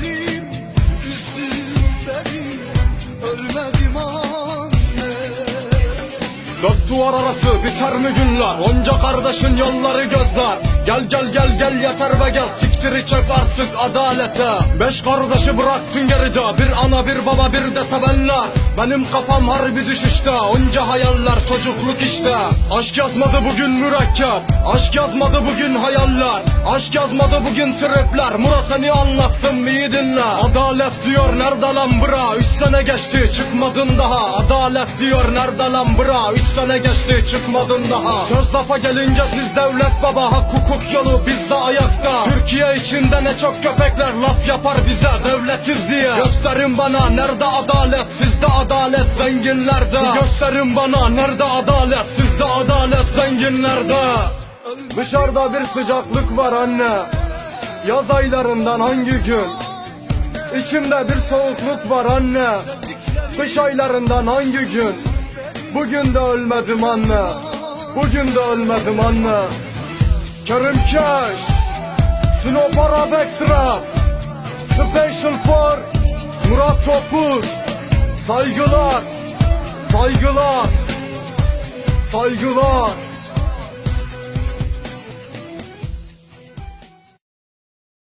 güzelim üzdün Dört duvar arası biter mi günler? Onca kardeşin yolları gözler. Gel gel gel gel yeter ve gel. Siktiri çek artık adalete. Beş kardeşi bıraktın geride. Bir ana bir baba bir de sevenler. Benim kafam harbi düşüşte Onca hayaller çocukluk işte. Aşk yazmadı bugün mürekkep Aşk yazmadı bugün hayaller. Aşk yazmadı bugün tripler Murat seni anlattım iyi dinle. Adalet diyor nerede lan bıra Üç sene geçti çıkmadın daha. Adalet diyor nerede lan bıra Üç sene geçti çıkmadın daha. Söz lafa gelince siz devlet baba Hak hukuk yolu bizde ayakta. Türkiye içinde ne çok köpekler Laf yapar bize devletiz diye. Gösterin bana nerede adalet? Sizde adalet zenginlerde. Gösterin bana nerede adalet? Sizde adalet zenginlerde. Dışarıda bir sıcaklık var anne. Yaz aylarından hangi gün? İçimde bir soğukluk var anne. Kış aylarından hangi gün? Bugün de ölmedim anne. Bugün de ölmedim anne. Kerim Cash Sinop Arabex Rap Special for Murat Topuz Saygılar. Saygılar. Saygılar